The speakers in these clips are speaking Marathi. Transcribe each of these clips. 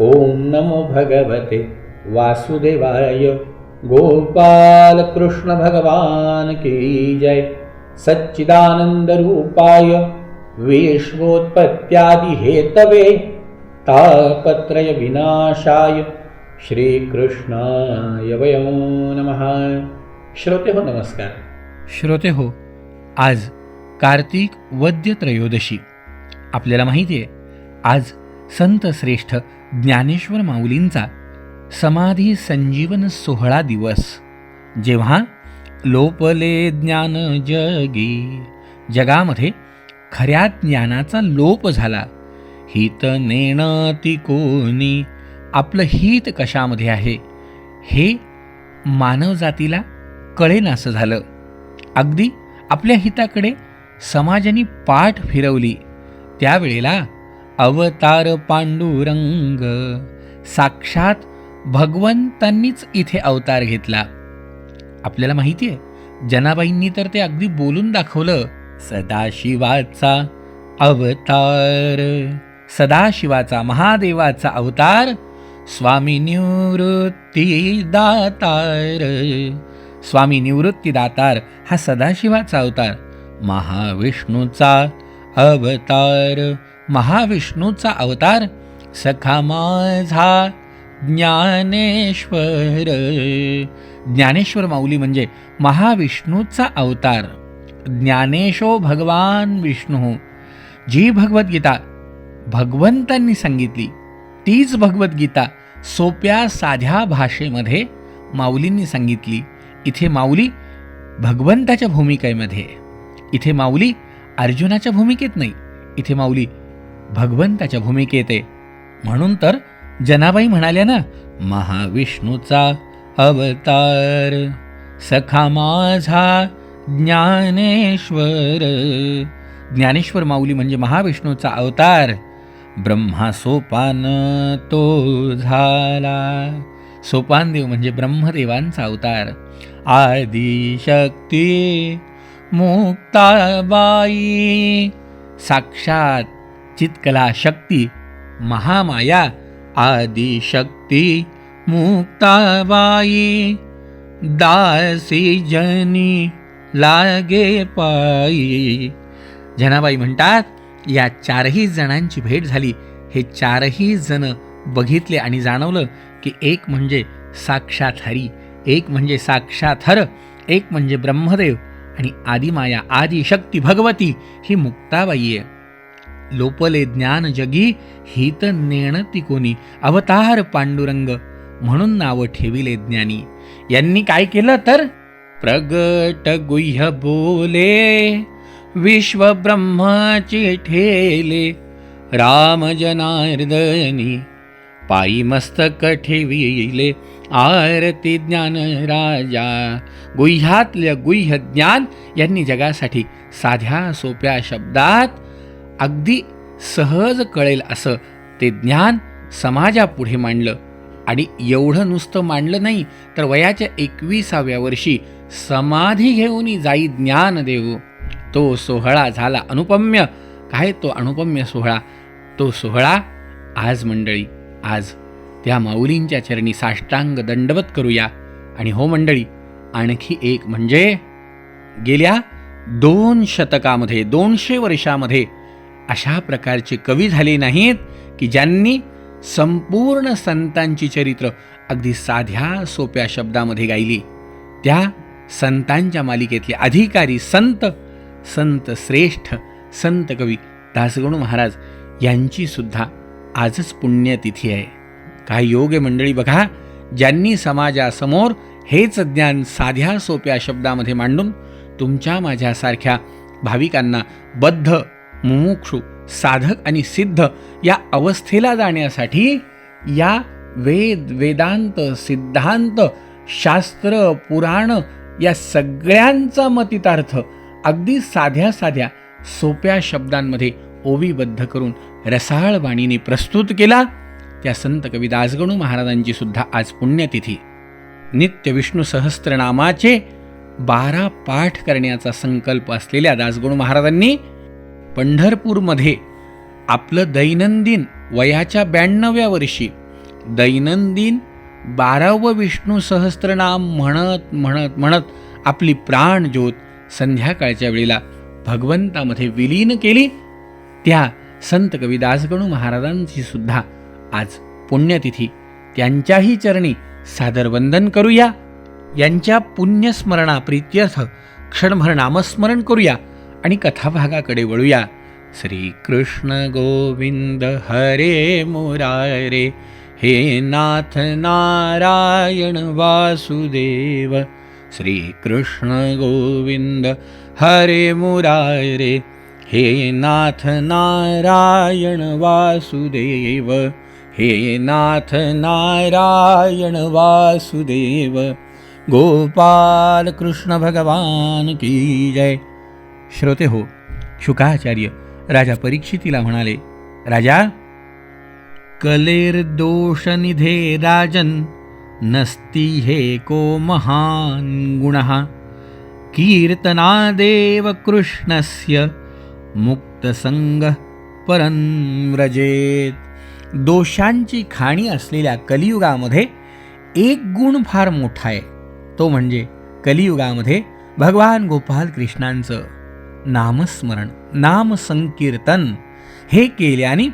ओम नमो भगवते वासुदेवाय। गोपाल कृष्ण भगवान की जय। सच्चिदानंद रूपाय। विश्वोत्पत्त्यादि हेतवे तापत्रय विनाशाय। श्रीकृष्णाय वयं नमः। श्रोते हो नमस्कार। श्रोते हो आज कार्तिक वद्य त्रयोदशी. आपल्याला माहिती आहे आज संत श्रेष्ठ ज्ञानेश्वर माऊलींचा समाधी संजीवन सोहळा दिवस. जेव्हा लोपले ज्ञान जगी जगामध्ये खऱ्या ज्ञानाचा लोप झाला. हित नेणं ती कोणी आपलं हित कशामध्ये आहे? हे मानवजातीला कळेनासं झालं. अगदी आपल्या हिताकडे समाजाने पाठ फिरवली. त्यावेळेला अवतार पांडुरंग. साक्षात भगवंतांनीच इथे अवतार घेतला. आपल्याला माहिती आहे जनाबाईंनी तर ते अगदी बोलून दाखवलं सदाशिवाचा अवतार. सदाशिवाचा महादेवाचा अवतार स्वामी निवृत्ती दातार स्वामी निवृत्ती दातार हा सदाशिवाचा अवतार महाविष्णूचा अवतार. महाविष्णूचा अवतार सखा माझा ज्ञानेश्वर. ज्ञानेश्वर माऊली म्हणजे महाविष्णूचा अवतार. ज्ञानेशो भगवान विष्णू. जी भगवद्गीता भगवंतांनी सांगितली तीच भगवद्गीता सोप्या साध्या भाषेमध्ये माऊलींनी सांगितली. इथे माऊली भगवंताच्या भूमिकेमध्ये इथे माऊली अर्जुनाच्या भूमिकेत नाही इथे माऊली भगवंताच्या भूमिकेत आहे. म्हणून तर जनाबाई म्हणाल्या ना महाविष्णूचा अवतार सखा माझा ज्ञानेश्वर. ज्ञानेश्वर माऊली म्हणजे महाविष्णूचा अवतार. ब्रह्मा सोपान तो झाला. सोपानदेव म्हणजे ब्रह्मदेवांचा अवतार. आदिशक्ती मुक्ताबाई साक्षात चित्कला शक्ती महामाया आदिशक्ती मुक्ताबाई दासी जनी लागे पायी जनाबाई म्हणतात या चारही जणांची भेट झाली. हे चारही जण बघितले आणि जाणवलं की एक म्हणजे साक्षात हरी एक म्हणजे साक्षात हर एक म्हणजे ब्रह्मदेव आणि आदिमाया आदिशक्ती भगवती ही मुक्ताबाई आहे. लोपले ज्ञान जगी हित नेणती कोणी अवतार पांडुरंग म्हणून नाव ठेविले ज्ञानी. यांनी काय केलं तर? प्रगट गुह्य बोले विश्व ब्रह्माचे ठेले राम जनार्दनी पायी मस्तक ठेविले आरती ज्ञान राजा. गुह्यातल्या गुह्य ज्ञान यांनी जगासाठी साध्या सोप्या शब्दात अगदी सहज कळेल असं ते ज्ञान समाजापुढे मांडलं. आणि एवढं नुसतं मांडलं नाही तर वयाच्या एकविसाव्या वर्षी समाधी घेऊन जाई ज्ञान देऊ तो सोहळा झाला अनुपम्य. काय तो अनुपम्य सोहळा? तो सोहळा आज मंडळी आज त्या माऊलींच्या चरणी साष्टांग दंडवत करूया. आणि हो मंडळी आणखी एक म्हणजे गेल्या दोन शतकामध्ये दोनशे वर्षामध्ये अशा प्रकारचे कवी झाले नाहीत की ज्यांनी संपूर्ण संतांची चरित्र अगदी साध्या सोप्या शब्दामध्ये गायली. त्या संतांच्या मालिकेतले अधिकारी संत संत श्रेष्ठ संत कवी दासगणू महाराज यांची सुद्धा आजच पुण्यतिथी आहे. काय योग मंडळी बघा ज्यांनी समाजासमोर हेच ज्ञान साध्या सोप्या शब्दामध्ये मांडून तुमच्या माझ्यासारख्या भाविकांना बद्ध मुमुक्षु साधक आणि सिद्ध या अवस्थेला जाण्यासाठी या वेद वेदांत सिद्धांत शास्त्र पुराण या सगळ्यांचा मतितार्थ अगदी साध्या साध्या सोप्या शब्दांमध्ये ओवीबद्ध करून रसाळ वाणीने प्रस्तुत केला. त्या संत कवी दासगणू महाराजांची सुद्धा आज पुण्यतिथी. नित्य विष्णू सहस्त्रनामाचे बारा पाठ करण्याचा संकल्प असलेल्या दासगणू महाराजांनी पंढरपूरमध्ये आपलं दैनंदिन वयाच्या ब्याण्णव्या वर्षी दैनंदिन बारावं विष्णू सहस्त्रनाम म्हणत म्हणत म्हणत आपली प्राणज्योत संध्याकाळच्या वेळेला भगवंतामध्ये विलीन केली. त्या संत कवी दासगणू महाराजांची सुद्धा आज पुण्यतिथी. त्यांच्याही चरणी सादर वंदन करूया. यांच्या पुण्यस्मरणा प्रित्यर्थ क्षणभर नामस्मरण करूया. आणि कथाभागाकडे वळूया. श्रीकृष्ण गोविंद हरे मुरारे हे नाथ नारायण वासुदेव. श्रीकृष्ण गोविंद हरे मुरारे हे नाथ नारायण वासुदेव. हे नाथ नारायण वासुदेव. गोपाल कृष्ण भगवान की जय. श्रोते हो शुकाचार्य राजा परीक्षितीला म्हणाले राजा कलेर दोषनिधे राजन नस्ती हे को महान गुणः। कीर्तनादेव कृष्णस्य मुक्तसंग परं दोषांची खाणी असलेल्या कलियुगामध्ये एक गुण फार मोठा आहे तो म्हणजे कलियुगामध्ये भगवान गोपाल कृष्णांचं. नामस्मरण नामसंकीर्तन हे केल्याने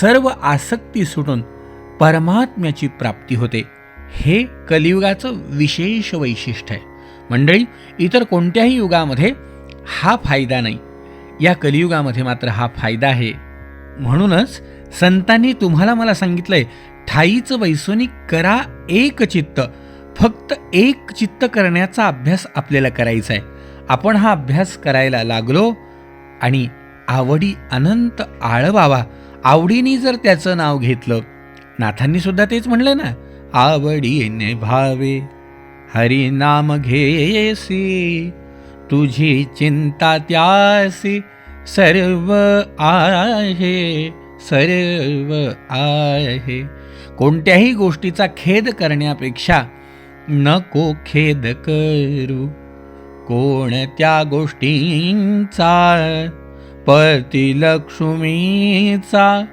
सर्व आसक्ती सुटून परमात्म्याची प्राप्ती होते. हे कलियुगाचं विशेष वैशिष्ट्य आहे. मंडळी इतर कोणत्याही युगामध्ये हा फायदा नाही. या कलियुगामध्ये मात्र हा फायदा आहे. म्हणूनच संतांनी तुम्हाला मला सांगितलंय ठाईचं वैसोनी करा एक चित्त फक्त एक चित्त करण्याचा अभ्यास आपल्याला करायचा आहे. आपण हा अभ्यास करायला लागलो आणि आवडी अनंत आळवावा. आवडीने जर त्याचं नाव घेतलं नाथांनी सुद्धा तेच म्हणलं ना आवडीने भावे हरी नाम घेसी तुझी चिंता त्यासी सर्व आहे सर्व आहे. कोणत्याही गोष्टीचा खेद करण्यापेक्षा नको खेद करू. कोणत्या गोष्टींचा? पती लक्ष्मीचा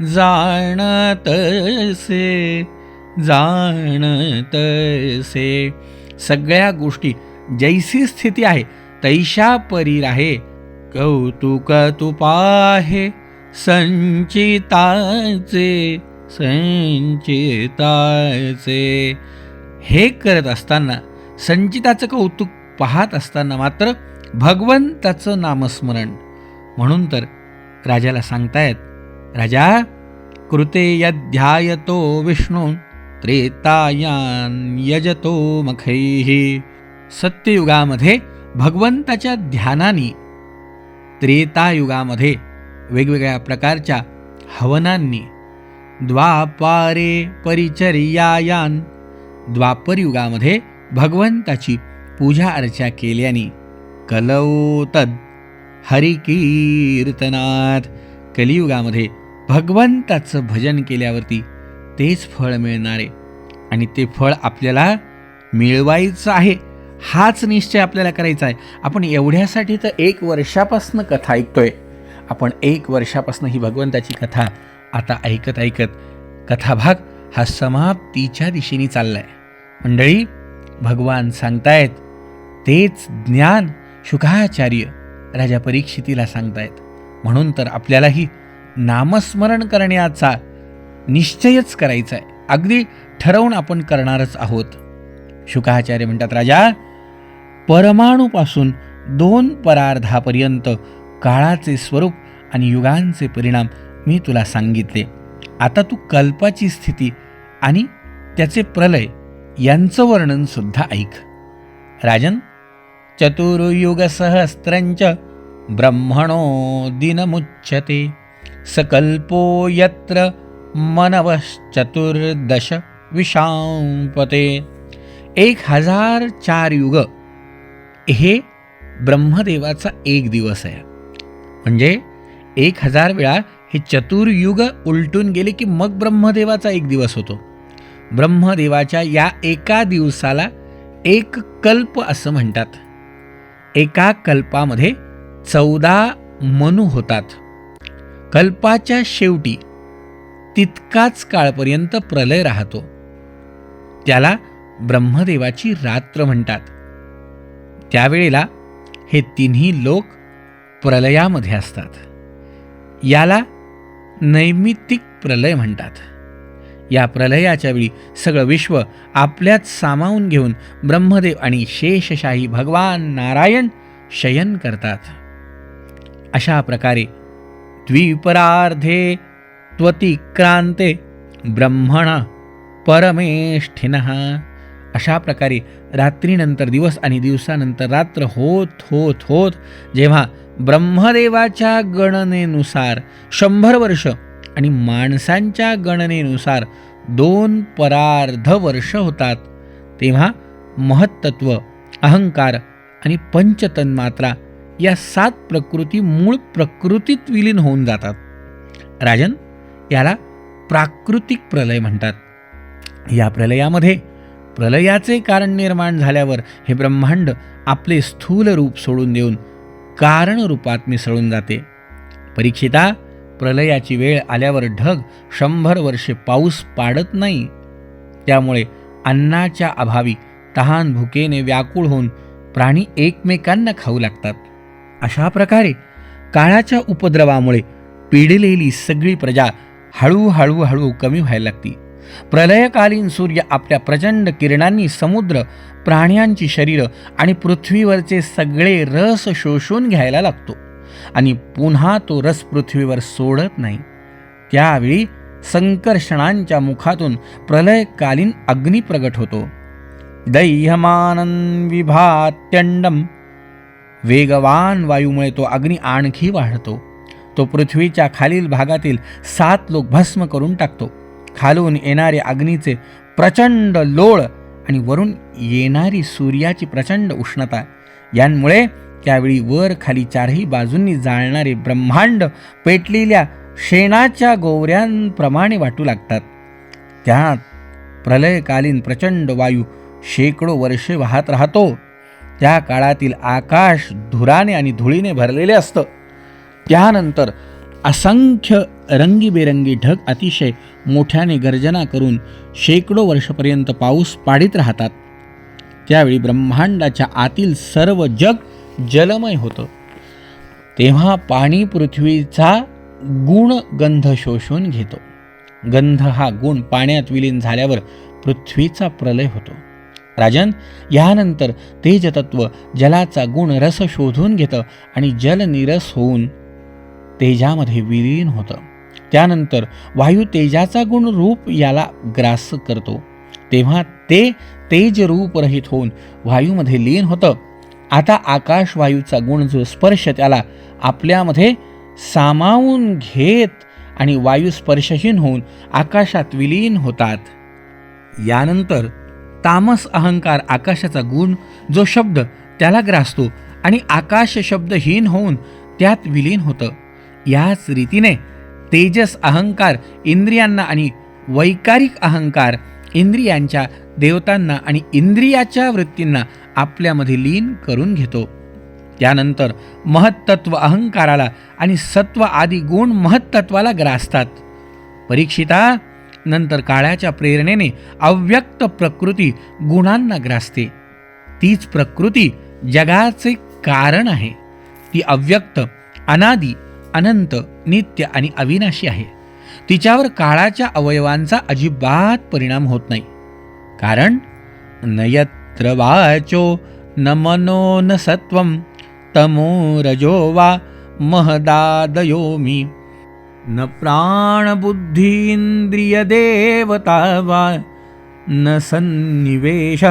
जाणतसे जाणतसे सगळ्या गोष्टी जैसी स्थिती आहे तैशा परी राहे कौतुक तुपाहे संचिताचे संचिताचे. हे करत असताना संचिताचं कौतुक पाहत असताना मात्र भगवंताचं नामस्मरण. म्हणून तर राजाला सांगतायत राजा कृते यध्यायतो विष्णू त्रेतायान यजतो मखैही सत्ययुगामध्ये भगवंताच्या ध्यानाने त्रेतायुगामध्ये वेगवेगळ्या प्रकारच्या हवनांनी द्वापारे परिचर्यायान द्वापरयुगामध्ये भगवंताची पूजा अर्चा केल्याने कलौतद हरिकीर्तनात. कलियुगामध्ये भगवंताचं भजन केल्यावरती तेच फळ मिळणारे आणि ते फळ आपल्याला मिळवायचं आहे हाच निश्चय आपल्याला करायचा आहे. आपण एवढ्यासाठी तर एक वर्षापासनं कथा ऐकतोय. आपण एक वर्षापासनं ही भगवंताची कथा आता ऐकत ऐकत कथाभाग हा समाप्तीच्या दिशेने चाललाय. मंडळी भगवान सांगतायत तेच ज्ञान शुकाचार्य राजा परीक्षितीला सांगतायत. म्हणून तर आपल्यालाही नामस्मरण करण्याचा निश्चयच करायचा आहे अगदी ठरवून आपण करणारच आहोत. शुकाचार्य म्हणतात राजा परमाणूपासून दोन परार्धापर्यंत काळाचे स्वरूप आणि युगांचे परिणाम मी तुला सांगितले. आता तू कल्पाची स्थिती आणि त्याचे प्रलय यांचं वर्णनसुद्धा ऐक. राजन चतुर्युगसहस्रञ्च ब्रह्मणो दिनमुच्यते। सकल्पो यत्र मनवश्चतुर्दश विशांपते एक हजार चार युग हे ब्रह्मदेवाचा एक दिवस आहे. म्हणजे एक हजार वेळा हे चतुर्युग उलटून गेले की मग ब्रह्मदेवाचा एक दिवस होतो. ब्रह्मदेवाच्या या एका दिवसाला एक कल्प असं म्हणतात. एका कल्पामध्ये चौदा मनू होतात. कल्पाच्या शेवटी तितकाच काळपर्यंत प्रलय राहतो. त्याला ब्रह्मदेवाची रात्र म्हणतात. त्यावेळेला हे तिन्ही लोक प्रलयामध्ये असतात. याला नैमित्तिक प्रलय म्हणतात. या प्रलयाच्या वेळी सगळं विश्व आपल्यात सामावून घेऊन ब्रह्मदेव आणि शेषशाही भगवान नारायण शयन करतात. अशा प्रकारे द्विपरार्धे त्वतिक्रांते ब्रह्मण परमेष्ठिन. अशा प्रकारे रात्रीनंतर दिवस आणि दिवसानंतर रात्र होत होत होत जेव्हा ब्रह्मदेवाच्या गणनेनुसार शंभर वर्ष आणि माणसांच्या गणनेनुसार दोन परार्ध वर्ष होतात. तेव्हा महत्त्व अहंकार आणि पंचतन्मात्रा या सात प्रकृती मूळ प्रकृतीत विलीन होऊन जातात. राजन याला प्राकृतिक प्रलय म्हणतात. या प्रलयामध्ये प्रलयाचे कारण निर्माण झाल्यावर हे ब्रह्मांड आपले स्थूल रूप सोडून देऊन कारण रूपात मिसळून जाते. परीक्षिता प्रलयाची वेळ आल्यावर ढग शंभर वर्षे पाऊस पाडत नाही. त्यामुळे अन्नाच्या अभावी तहान भुकेने व्याकुळ होऊन प्राणी एकमेकांना खाऊ लागतात. अशा प्रकारे काळाच्या उपद्रवामुळे पिडलेली सगळी प्रजा हळूहळू हळू कमी व्हायला लागती प्रलयकालीन सूर्य आपल्या प्रचंड किरणांनी समुद्र प्राण्यांची शरीरं आणि पृथ्वीवरचे सगळे रस शोषून घ्यायला लागतो. आणि पुन्हा तो रस पृथ्वीवर सोडत नाही. त्यावेळी संकर्षणांच्या मुखातून प्रलयकालीन अग्नी प्रगट होतो. दैहमानं विभात्यंडम. वेगवान वायूमुळे तो अग्नी आणखी वाढतो. तो पृथ्वीच्या खालील भागातील सात लोक भस्म करून टाकतो. खालून येणारे अग्नीचे प्रचंड लोळ आणि वरून येणारी सूर्याची प्रचंड उष्णता. यांमुळे त्यावेळी वर खाली चारही बाजूंनी जाळणारे ब्रह्मांड पेटलेल्या शेणाच्या गोवऱ्यांप्रमाणे वाटू लागतात. त्यात प्रलयकालीन प्रचंड वायू शेकडो वर्षे वाहत राहतो. त्या काळातील आकाश धुराने आणि धुळीने भरलेले असतं. त्यानंतर असंख्य रंगीबेरंगी ढग अतिशय मोठ्याने गर्जना करून शेकडो वर्षपर्यंत पाऊस पाडित राहतात. त्यावेळी ब्रह्मांडाच्या आतील सर्व जग जलमय होतं. तेव्हा पाणी पृथ्वीचा गुण गंध शोषून घेतो. गंध हा गुण पाण्यात विलीन झाल्यावर पृथ्वीचा प्रलय होतो. राजन यानंतर तेजतत्व जलाचा गुण रस शोधून घेतं आणि जल निरस होऊन तेजामध्ये विलीन होतं. त्यानंतर वायू तेजाचा गुण रूप याला ग्रास करतो. तेव्हा ते तेज रूप रहित होऊन वायूमध्ये लीन होतं. आता आकाशवायूचा गुण जो स्पर्श त्याला आपल्यामध्ये सामावून घेत आणि वायू स्पर्शहीन होऊन आकाशात विलीन होतात. यानंतर तामस अहंकार आकाशाचा गुण जो शब्द त्याला ग्रासतो आणि आकाश शब्दहीन होऊन त्यात विलीन होतं. याच रीतीने तेजस अहंकार इंद्रियांना आणि वैकारिक अहंकार इंद्रियांच्या देवतांना आणि इंद्रियाच्या वृत्तींना आपल्यामध्ये लीन करून घेतो. त्यानंतर महत्त्व अहंकाराला आणि सत्व आदी गुण महत्त्वाला ग्रासतात. परीक्षिता नंतर काळाच्या प्रेरणेने अव्यक्त प्रकृती गुणांना ग्रासते. तीच प्रकृती जगाचे कारण आहे. ती अव्यक्त अनादी अनंत नित्य आणि अविनाशी आहे. तिच्यावर काळाच्या अवयवांचा अजिबात परिणाम होत नाही. कारण नयत तत्र वाचो न मनो न सत्वं तमो रजो वा महदादयो मी न प्राणबुद्धीन्द्रियदेवता वा न सन्निवेश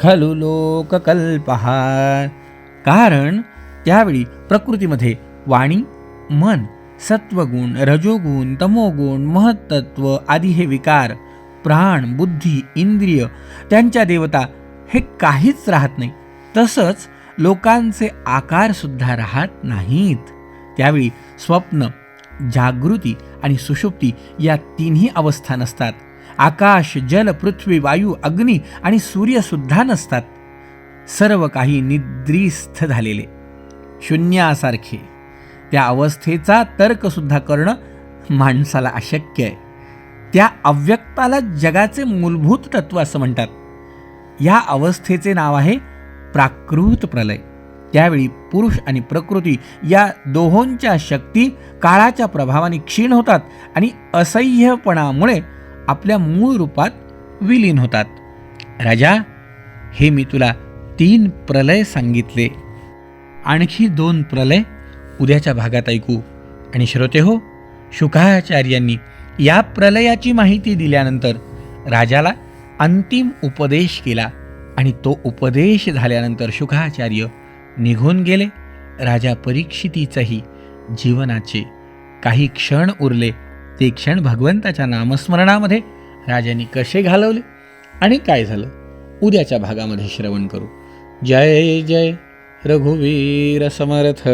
खलु लोककल्पः। कारण त्यावेळी प्रकृतीमध्ये वाणी मन सत्वगुण रजोगुण तमोगुण महत्त्व आदी हे विकार प्राण बुद्धी इंद्रिय त्यांच्या देवता हे काहीच राहत नाही. तसंच लोकांचे आकारसुद्धा राहत नाहीत. त्यावेळी स्वप्न जागृती आणि सुषुप्ती या तिन्ही अवस्था नसतात. आकाश जल पृथ्वी वायू अग्नी आणि सूर्यसुद्धा नसतात. सर्व काही निद्रिस्थ झालेले. शून्यासारखे. त्या अवस्थेचा तर्कसुद्धा करणं माणसाला अशक्य आहे. त्या अव्यक्ताला जगाचे मूलभूत तत्व असं म्हणतात. या अवस्थेचे नाव आहे प्राकृत प्रलय. त्यावेळी पुरुष आणि प्रकृती या दोहोंच्या शक्ती काळाच्या प्रभावाने क्षीण होतात आणि असह्यपणामुळे आपल्या मूळ रूपात विलीन होतात. राजा हे मी तुला तीन प्रलय सांगितले. आणखी दोन प्रलय उद्याच्या भागात ऐकू. आणि श्रोते हो शुकाचार्यांनी या प्रलयाची माहिती दिल्यानंतर राजाला अंतिम उपदेश केला आणि तो उपदेश झाल्यानंतर शुकाचार्य निघून गेले. राजा परीक्षितीचंही जीवनाचे काही क्षण उरले. ते क्षण भगवंताच्या नामस्मरणामध्ये राजांनी कसे घालवले? आणि काय झालं? उद्याच्या भागामध्ये श्रवण करू. जय जय रघुवीर समर्थ.